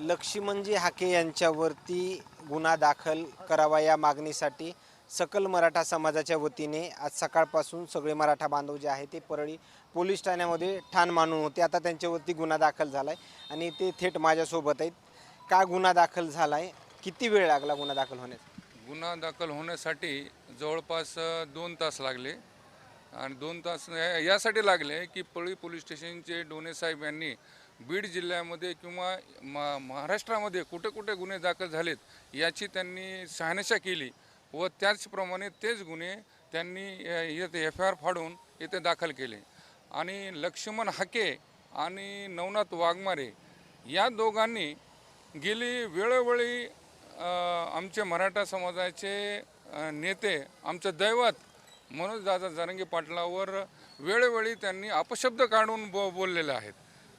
लक्ष्मणजी हाके यांच्यावरती गुन्हा दाखल करावा या मागणीसाठी सकल मराठा समाजाच्या वतीने आज सकाळपासून सगळे मराठा बांधव जे आहे ते परळी पोलीस ठाण्यामध्ये ठाण मानून होते. आता त्यांच्यावरती गुन्हा दाखल झाला आहे आणि ते थेट माझ्यासोबत आहेत. का गुन्हा दाखल झाला आहे किती वेळ लागला गुन्हा दाखल होण्यास? गुन्हा दाखल होण्यासाठी जवळपास दोन तास लागले. आणि दोन तास यासाठी लागले की परळी पोलीस स्टेशनचे डोने साहेब यांनी बीड जिल्ह्यामध्ये किंवा मा महाराष्ट्रामध्ये कुठे कुठे गुन्हे दाखल झालेत याची त्यांनी शहानिशा केली व त्याचप्रमाणे तेच गुन्हे त्यांनी येथे एफ आय आर फाडून येथे दाखल केले. आणि लक्ष्मण हाके आणि नवनाथ वाघमारे या दोघांनी गेली वेळोवेळी आमचे मराठा समाजाचे नेते आमचं दैवत मनोज दादा जरंगे पाटलावर वेळोवेळी त्यांनी अपशब्द काढून बो बोललेले आहेत.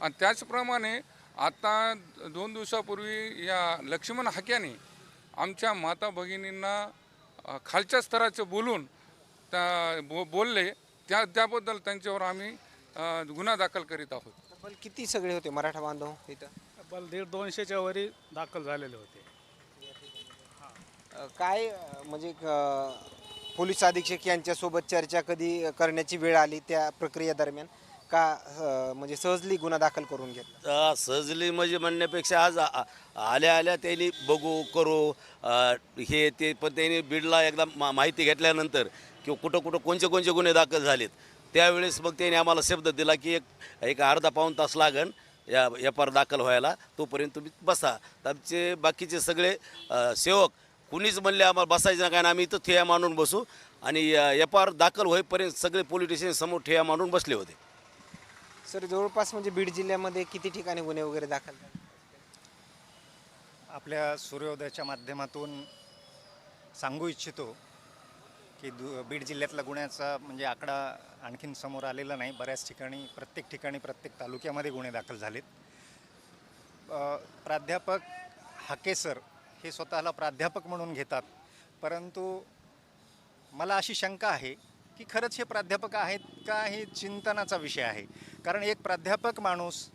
आणि त्याचप्रमाणे आता दोन दिवसापूर्वी या लक्ष्मण हाक्याने आमच्या माता भगिनींना खालच्या स्तराचं बोलून त्या बो बोलले. त्या त्याबद्दल त्यांच्यावर आम्ही गुन्हा दाखल करीत आहोत. तब्बल किती सगळे होते मराठा बांधव इथं? तब्बल दीड दोनशेच्या वरी दाखल झालेले होते. अ, काय अ, म्हणजे अ, पोलीस अधीक्षक यांच्यासोबत चर्चा कधी करण्याची वेळ आली त्या प्रक्रियेदरम्यान? का अ, म्हणजे सहजली गुन्हा दाखल करून घेतला? सहजली म्हणजे म्हणण्यापेक्षा आज आ- आल्या आल्या त्यांनी बघू करू हे ते पण त्यांनी बीडला एकदा मा माहिती घेतल्यानंतर किंवा कुठं कुठं कोणते कोणते गुन्हे दाखल झालेत. त्यावेळेस मग त्यांनी आम्हाला शब्द दिला की एक एक अर्धा पाऊण तास लागन या एफ आर दाखल व्हायला. तोपर्यंत तुम्ही बसा. तर आमचे बाकीचे सगळे सेवक कुणीच म्हणले आम्हाला बसायचं नाही कारण आम्ही इथं ठेया मांडून बसू. आणि एफ आर दाखल होईपर्यंत सगळे पोलीस स्टेशन समोर ठेया मांडून बसले होते. सर जवळपास म्हणजे बीड जिल्ह्यामध्ये किती ठिकाणी गुन्हे वगैरे दाखल झाले? आपल्या सूर्योदयाच्या माध्यमातून सांगू इच्छितो की दु बीड जिल्ह्यातला गुन्ह्याचा म्हणजे आकडा आणखीन समोर आलेला नाही. बऱ्याच ठिकाणी प्रत्येक ठिकाणी प्रत्येक तालुक्यामध्ये गुन्हे दाखल झालेत. प्राध्यापक हाके सर हे स्वतःला प्राध्यापक म्हणून घेतात. परंतु मला अशी शंका आहे की खरंच हे प्राध्यापक आहेत का हे चिंतनाचा विषय आहे? कारण एक प्राध्यापक माणूस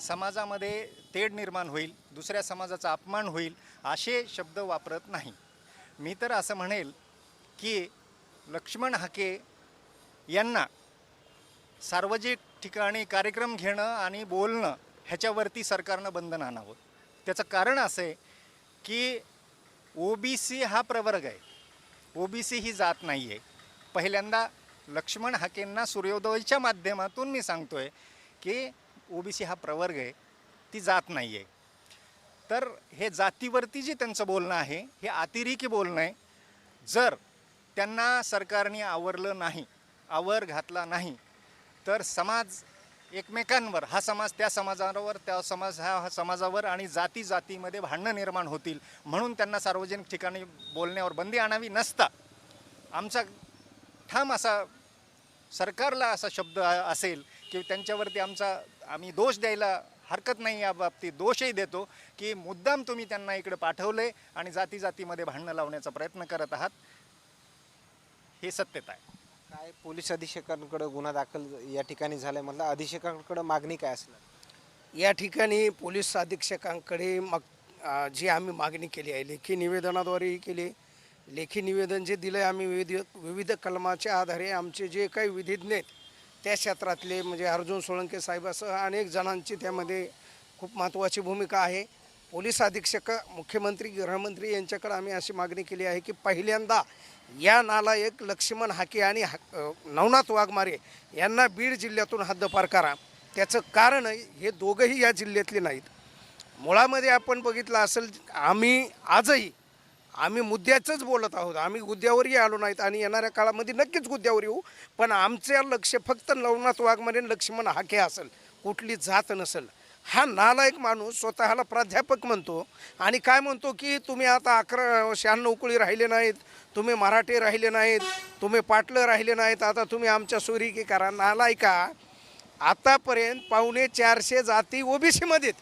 समाजामध्ये तेढ निर्माण होईल दुसऱ्या समाजाचा अपमान होईल असे शब्द वापरत नाही. मी तर असं म्हणेल की लक्ष्मण हाके यांना सार्वजनिक ठिकाणी कार्यक्रम घेणं आणि बोलणं ह्याच्यावरती सरकारनं बंधन आणावं. त्याचं कारण असं आहे की ओ बी सी हा प्रवर्ग आहे. ओ बी सी ही जात नाही आहे पहिल्यांदा लक्ष्मण हाकेंना सूर्योदयच्या माध्यमातून मी सांगतोय की ओ बी सी हा प्रवर्ग आहे ती जात नाही आहे तर हे जातीवरती जे त्यांचं बोलणं आहे हे अतिरेकी बोलणं आहे. जर त्यांना सरकारने आवरलं नाही आवर घातला नाही तर समाज एकमेकांवर हा समाज त्या समाजावर त्या समाज हा हा समाजावर आणि जाती जातीमध्ये भांडणं निर्माण होतील म्हणून त्यांना सार्वजनिक ठिकाणी बोलण्यावर बंदी आणावी नसता. आमचा ठाम असा सरकारला असा शब्द असेल की त्यांच्यावरती आमचा आम्ही दोष द्यायला हरकत नाही या बाबतीत दोषही देतो की मुद्दाम तुम्ही त्यांना इकडे पाठवले आणि जाती जातीमध्ये भांडणं लावण्याचा प्रयत्न करत आहात हे सत्यता आहे. काय पोलीस अधीक्षकांकडे गुन्हा दाखल या ठिकाणी झालाय म्हटलं अधीक्षकांकडे मागणी काय असणार? या ठिकाणी पोलीस अधीक्षकांकडे मग जी आम्ही मागणी केली आहे लेखी निवेदनाद्वारेही केली लेखी निवेदन जे दिलं आहे आम्ही विविध विविध कलमाच्या आधारे आमचे जे काही विधिज्ञ आहेत त्या क्षेत्रातले म्हणजे अर्जुन सोळंके साहेबासह अनेक जणांची त्यामध्ये खूप महत्त्वाची भूमिका आहे. पोलीस अधीक्षक मुख्यमंत्री गृहमंत्री यांच्याकडे आम्ही अशी मागणी केली आहे की पहिल्यांदा या नालायक लक्ष्मण हाके आणि हा नवनाथ वाघमारे यांना बीड जिल्ह्यातून हद्दपार करा. त्याचं कारण आहे, हे दोघंही या जिल्ह्यातले नाहीत. मुळामध्ये आपण बघितलं असेल आम्ही आजही आम्ही मुद्द्याचंच बोलत आहोत. आम्ही गुद्द्यावरही आलो नाहीत आणि येणाऱ्या काळामध्ये नक्कीच गुद्द्यावर येऊ. पण आमचं लक्ष फक्त नवनाथ वाघमारे लक्ष्मण हाके असेल. कुठली जात नसेल. हा नालायक माणूस स्वतःला प्राध्यापक म्हणतो. आणि काय म्हणतो की तुम्ही आता अकरा शहाण्णव उकळी राहिले नाहीत. तुम्ही मराठी राहिले नाहीत. तुम्ही पाटलं राहिले नाहीत. आता तुम्ही आमच्या सोयरीकी करा. नालायका आतापर्यंत पावणे चारशे जाती ओबीसीमध्ये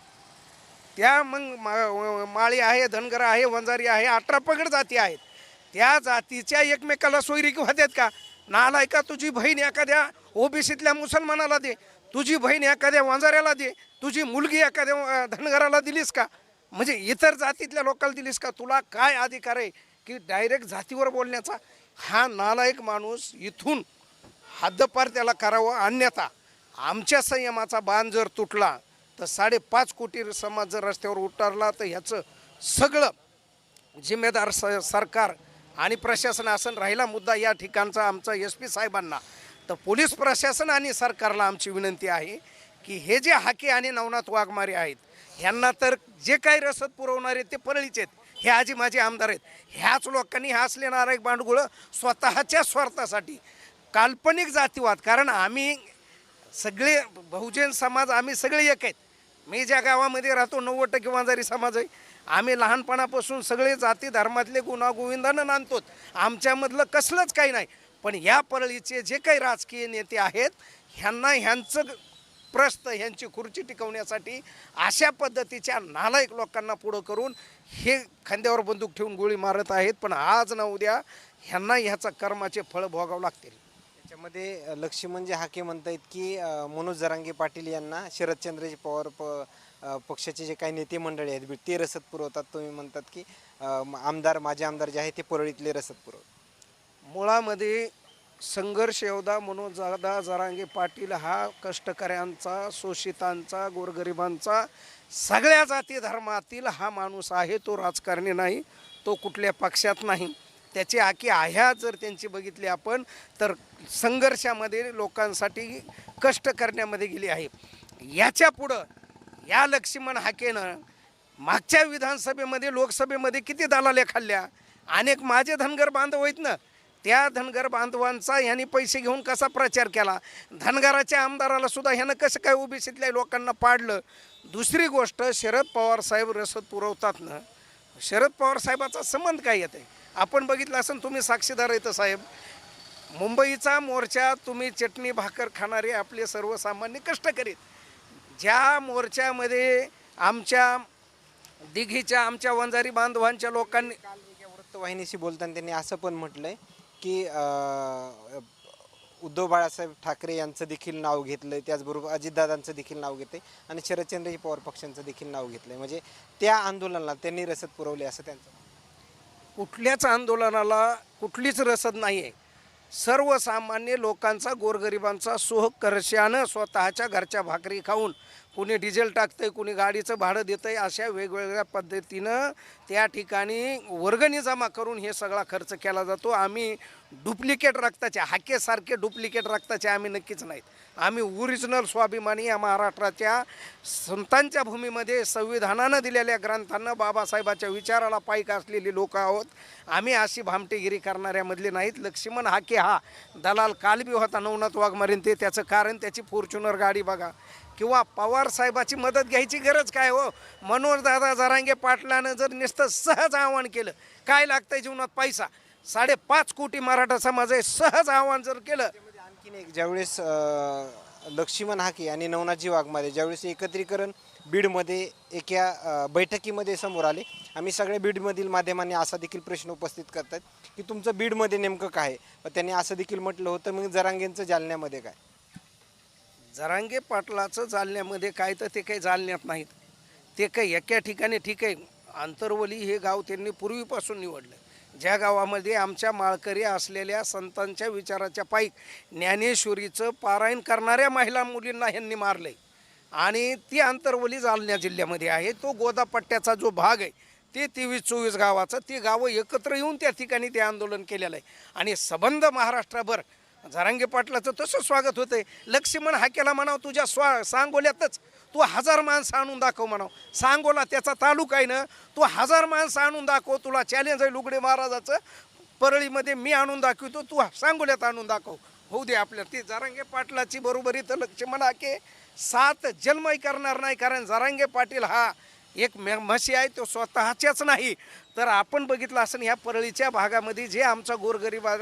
त्या मग मा- माळी आहे धनगर आहे वंजारी आहे अठरा पगड जाती आहेत. त्या जातीच्या एकमेकाला सोयरीकी होत्यात का? नालाय का तुझी बहीण एखाद्या ओबीसीतल्या मुसलमानाला दे? तुझी बहीण एखाद्या वंजाऱ्याला दे? तुझी मुलगी एखाद्या धनगराला दिलीस का? म्हणजे इतर जातीतल्या लोकांना दिलीस का? तुला काय अधिकार आहे की डायरेक्ट जातीवर बोलण्याचा? हा नालायक माणूस इथून हद्दपार त्याला करावं अन्यथा आमच्या संयमाचा बाण जर तुटला तर साडेपाच कोटी समाज जर रस्त्यावर उतरला तर ह्याचं सगळं जिम्मेदार स सरकार आणि प्रशासन असन राहिला मुद्दा या ठिकाणचा आमचा एस पी साहेबांना. तर पोलीस प्रशासन आणि सरकारला आमची विनंती आहे की हे जे हाके आणि नवनाथ वाघमारे आहेत ह्यांना तर जे काही रसद पुरवणारे ते परळीचे आहेत. हे आजी माझे आमदार आहेत. ह्याच लोकांनी हा असले नारायक बांडगुळं स्वतःच्या स्वार्थासाठी काल्पनिक जातीवाद. कारण आम्ही सगळे बहुजन समाज आम्ही सगळे एक आहेत. मी ज्या गावामध्ये राहतो नव्वद टक्के वांजारी समाज आहे. आम्ही लहानपणापासून सगळे जाती धर्मातले गुणागोविंदानं नांदतो आमच्यामधलं कसलंच काही नाही. पण या परळीचे जे काही राजकीय नेते आहेत ह्यांना ह्यांचं प्रस्त ह्यांची खुर्ची टिकवण्यासाठी अशा पद्धतीच्या नालायक लोकांना पुढं करून हे खांद्यावर बंदूक ठेवून गोळी मारत आहेत. पण आज ना उद्या ह्यांना ह्याचा कर्माचे फळ भोगावं लागतील. त्याच्यामध्ये अ, लक्ष्मण जे हाके म्हणतायत की अ, मनोज जरांगे पाटील यांना शरदचंद्रजी पवार प अ, पक्षाचे जे काही नेते मंडळी आहेत बी- ते रसद पुरवतात. तुम्ही म्हणतात की अ, आमदार माझे आमदार जे आहेत ते परळीतले रसद पुरवतात. मुळामध्ये संघर्ष योद्धा मनोज दादा जरांगे पाटील हा कष्टकऱ्यांचा शोषितांचा गोरगरिबांचा सगळ्या जाती धर्मातील हा माणूस आहे. तो राजकारणी नाही तो कुठल्या पक्षात नाही. त्याची आखी आह्या जर त्यांची बघितली आपण तर संघर्षामध्ये लोकांसाठी कष्ट करण्यामध्ये गेली आहे. याच्या पुढं या लक्ष्मण हाकेनं मागच्या विधानसभेमध्ये लोकसभेमध्ये किती दलाल्या खाल्ल्या? अनेक माझे धनगर बांधव आहेत ना त्या धनगर बांधवांचा ह्यांनी पैसे घेऊन कसा प्रचार केला? धनगराच्या आमदाराला सुद्धा ह्यानं कसं काय ओबीसीतल्या लोकांना पाडलं? दुसरी गोष्ट शरद पवार साहेब रसद पुरवतात ना शरद पवार साहेबाचा संबंध काय येते आपण बघितलं असेल तुम्ही साक्षीदार येतं साहेब. मुंबईचा मोर्चा तुम्ही चटणी भाकर खाणारे आपले सर्वसामान्य कष्ट करीत ज्या मोर्चामध्ये आमच्या दिघीच्या आमच्या वंजारी बांधवांच्या लोकांनी वृत्तवाहिनीशी बोलताना त्यांनी असं पण म्हटलं आहे की उद्धव बाळासाहेब ठाकरे यांचं देखील नाव घेतलं आहे त्याचबरोबर अजितदादांचं देखील नाव घेते आणि शरदचंद्रजी पवार पक्षांचं देखील नाव घेतलं आहे म्हणजे त्या आंदोलनाला त्यांनी रसद पुरवली असं त्यांचं कुठल्याच आंदोलनाला कुठलीच रसद नाही आहे सर्वसामान्य लोकांचा गोरगरिबांचा सोह सुहकर्षानं स्वतःच्या घरच्या भाकरी खाऊन कुणी डिझेल टाकतंय कुणी गाडीचं भाडं देतंय अशा वेगवेगळ्या पद्धतीनं त्या ठिकाणी वर्गणी जमा करून हे सगळा खर्च केला जातो. आम्ही डुप्लिकेट रक्ताचे हाकेसारखे डुप्लिकेट रक्ताचे आम्ही नक्कीच नाहीत. आम्ही ओरिजिनल स्वाभिमानी या महाराष्ट्राच्या संतांच्या भूमीमध्ये संविधानानं दिलेल्या ग्रंथांना बाबासाहेबाच्या विचाराला पायक असलेली लोक आहोत. आम्ही अशी भामटेगिरी करणाऱ्यामधले नाहीत. लक्ष्मण हाके हा दलाल कालबी होता नवनाथ वाघमारीन ते त्याचं कारण त्याची फॉर्च्युनर गाडी बघा. किंवा पवार साहेबाची मदत घ्यायची गरज काय हो? मनोहरदादा जरांगे पाटलानं जर नुसतं सहज आव्हान केलं काय लागतंय जीवनात पैसा? साडेपाच कोटी मराठा समाज आहे सहज आव्हान जर केलं. आणखीन एक ज्यावेळेस लक्ष्मण हाके आणि नवनाथजी वाघमारे ज्यावेळेस एकत्रीकरण बीडमध्ये एका बैठकीमध्ये समोर आले आम्ही सगळ्या बीडमधील माध्यमांनी असा देखील प्रश्न उपस्थित करतात की तुमचं बीडमध्ये नेमकं काय आहे? त्यांनी असं देखील म्हटलं होतं मग जरांगेंचं जालन्यामध्ये काय? जरांगे पाटलाचं जालन्यामध्ये काय तर ते काही जालण्यात नाहीत. ते काही एका ठिकाणी ठीक आहे. आंतरवली हे गाव त्यांनी पूर्वीपासून निवडलं. ज्या गावामध्ये आमच्या माळकरी असलेल्या संतांच्या विचाराच्या पायीक ज्ञानेश्वरीचं पारायण करणाऱ्या महिला मुलींना ह्यांनी मारलं आहे आणि ती आंतरवली जालन्या जिल्ह्यामध्ये आहे. तो गोदापट्ट्याचा जो भाग आहे ते तेवीस चोवीस गावाचं ती गावं एकत्र येऊन त्या ठिकाणी ते आंदोलन केलेलं आहे. आणि सबंध महाराष्ट्राभर जरांगे पाटलाचं तसं स्वागत होतंय. लक्ष्मण हाकेला म्हणाव तुझ्या स्वा सांगोल्यातच. तू हजार माणसं आणून दाखव म्हणाव. सांगोला त्याचा तालुका आहे ना तू हजार माणसं आणून दाखव तुला चॅलेंज आहे लुगडे महाराजाचं. परळीमध्ये मी आणून दाखवतो तू सांगोल्यात आणून दाखव. होऊ दे आपल्या ती जारांगे पाटलाची बरोबरी तर लक्ष्मण हाके. सात जन्मही करणार नाही कारण जारांगे पाटील हा एक मे म्हशी आहे तो स्वतःच्याच नाही. तर आपण बघितलं असं ह्या परळीच्या भागामध्ये जे आमचा गोरगरिबा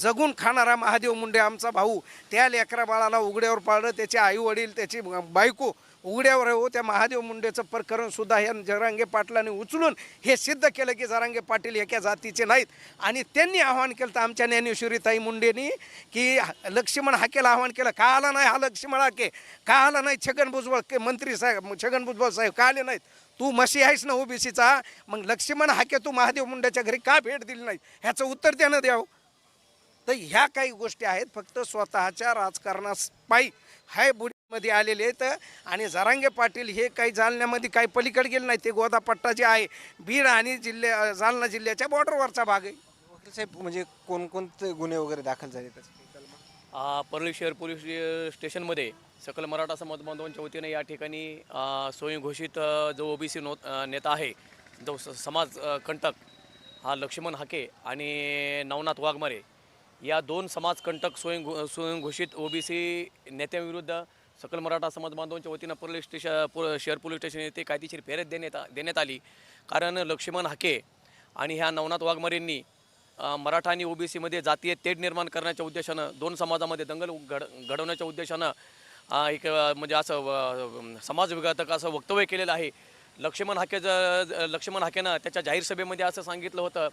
जगून खाणारा महादेव मुंडे आमचा भाऊ त्या लेकरा बाळाला उघड्यावर पाळलं त्याचे आईवडील त्याची बायको उघड्यावर हो त्या महादेव मुंडेचं प्रकरण सुद्धा ह्या जरांगे पाटलाने उचलून हे सिद्ध केलं की जरांगे पाटील एका जातीचे नाहीत. आणि त्यांनी आव्हान केलं तर आमच्या ज्ञानेश्वरीताई मुंडेनी की लक्ष्मण हाकेला आव्हान केलं का आला नाही हा लक्ष्मण हाके? का आला नाही छगन भुजबळ? के मंत्री साहेब छगन भुजबळ साहेब का आले नाहीत? तू मशी आहेस ना ओबीसीचा? मग लक्ष्मण हाके तू महादेव मुंड्याच्या घरी का भेट दिली नाही ह्याचं उत्तर त्यानं द्यावं हो. तर ह्या काही गोष्टी आहेत फक्त स्वतःच्या राजकारणास पायी. हाय बुडीमध्ये आलेले आहेत. आणि जरांगे पाटील हे काही जालन्यामध्ये काही पलीकडे गेले नाही. ते गोदापट्टा जे आहे. बीड आणि जिल्ह्या जालना जिल्ह्याच्या बॉर्डरवरचा भाग आहे. वकील साहेब म्हणजे कोणकोणते गुन्हे वगैरे दाखल झाले? आ, परळी शहर पोलीस स्टेशनमध्ये सकल मराठा समाज बांधवांच्या वतीने या ठिकाणी आ, स्वयंघोषित जो ओबीसी नो नेता आहे जो स- समाज कंटक हा लक्ष्मण हाके आणि नवनाथ वाघमारे या दोन समाजकंटक स्वयं स्वयंघोषित ओबीसी नेत्यांविरुद्ध सकल मराठा समाज बांधवांच्या वतीनं पोलीस स्टेशन पो शहर पोलीस स्टेशन येथे कायदेशीर फेरत देण्यात देण्यात आली. कारण लक्ष्मण हाके आणि ह्या नवनाथ वाघमारेंनी मराठा आणि ओबीसीमध्ये जातीय तेढ निर्माण करण्याच्या उद्देशानं दोन समाजामध्ये दंगल घड घडवण्याच्या उद्देशानं एक म्हणजे असं समाजविघातक असं वक्तव्य केलेलं आहे. लक्ष्मण हाकेचं लक्ष्मण हाकेनं त्याच्या जाहीर सभेमध्ये असं सांगितलं होतं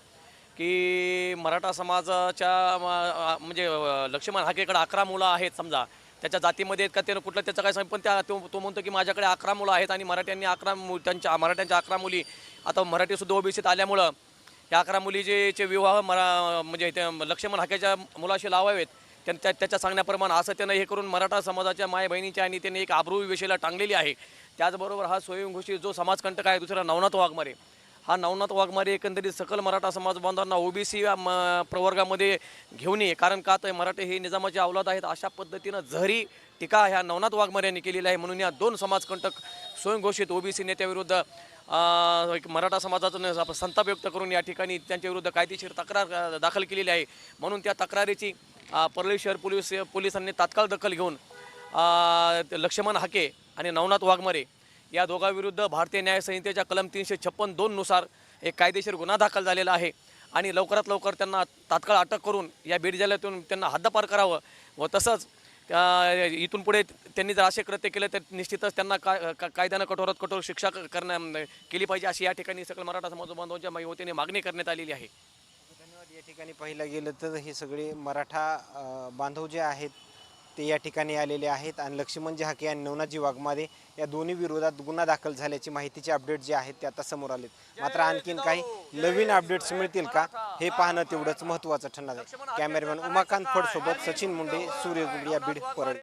की मराठा समाजाच्या म्हणजे लक्ष्मण हाकेकडे अकरा मुलं आहेत समजा. त्याच्या जातीमध्ये आहेत का त्यानं कुठलं त्याचं काय सांग? पण त्या तो तो म्हणतो की माझ्याकडे अकरा मुलं आहेत आणि मराठ्यांनी अकरा मु त्यांच्या मराठ्यांच्या अकरा मुली. आता मराठीसुद्धा ओबीसीत आल्यामुळं या अकरा मुलीचे विवाह मरा म्हणजे ते लक्ष्मण हाक्याच्या मुलाशी लावावेत. त्यां त्या त्याच्या सांगण्याप्रमाणे असं त्यानं हे करून मराठा समाजाच्या माय बहिणीच्या आणि त्याने एक आब्रू विषयाला टांगलेली आहे. त्याचबरोबर हा स्वयंघोषी जो समाजकंटक आहे दुसरा नवनाथ वाघमारे. हा नवनाथ वाघमारे एकंदरीत सकल मराठा समाज बांधवांना ओबीसी प्रवर्गामध्ये घेऊन ये. कारण का तर मराठे हे निजामाचे अवलाद आहेत अशा पद्धतीनं जहरी टीका ह्या नवनाथ वाघमारे यांनी केलेली आहे. म्हणून या दोन समाजकंटक स्वयंघोषित ओबीसी नेत्याविरुद्ध एक मराठा समाजाचं न- संताप व्यक्त करून या ठिकाणी त्यांच्याविरुद्ध कायदेशीर तक्रार दाखल केलेली आहे. म्हणून त्या तक्रारीची परळी शहर पोलीस पोलिसांनी तात्काळ दखल घेऊन लक्ष्मण हाके आणि नवनाथ वाघमारे या दोघांविरुद्ध भारतीय न्याय संहितेच्या कलम तीनशे छप्पन दोननुसार एक कायदेशीर गुन्हा दाखल झालेला आहे. आणि लवकरात लवकर त्यांना तात्काळ अटक करून या बीड जिल्ह्यातून त्यांना हद्दपार करावं व तसंच इथून पुढे त्यांनी जर असे कृत्य केले तर निश्चितच त्यांना का का- कायद्यानं कठोरात कठोर शिक्षा करण्या केली पाहिजे अशी या ठिकाणी सकल मराठा समाज बांधवांच्या वतीने मागणी करण्यात आलेली आहे. धन्यवाद. या ठिकाणी पाहिलं गेलं तर हे सगळे मराठा बांधव जे आहेत ते या ठिकाणी आलेले आहेत. आणि लक्ष्मणजी हाके आणि नवनाथजी वाघमारे या दोन्ही विरोधात गुन्हा दाखल झाल्याची माहितीचे अपडेट जे आहेत ते आता समोर आलेत. मात्र आणखीन काही नवीन अपडेट्स मिळतील का? हे पाहणं तेवढंच महत्त्वाचं ठरणार आहे. कॅमेरामॅन उमाकांत फडसोबत सचिन मुंडे सूर्य या बीड परळी.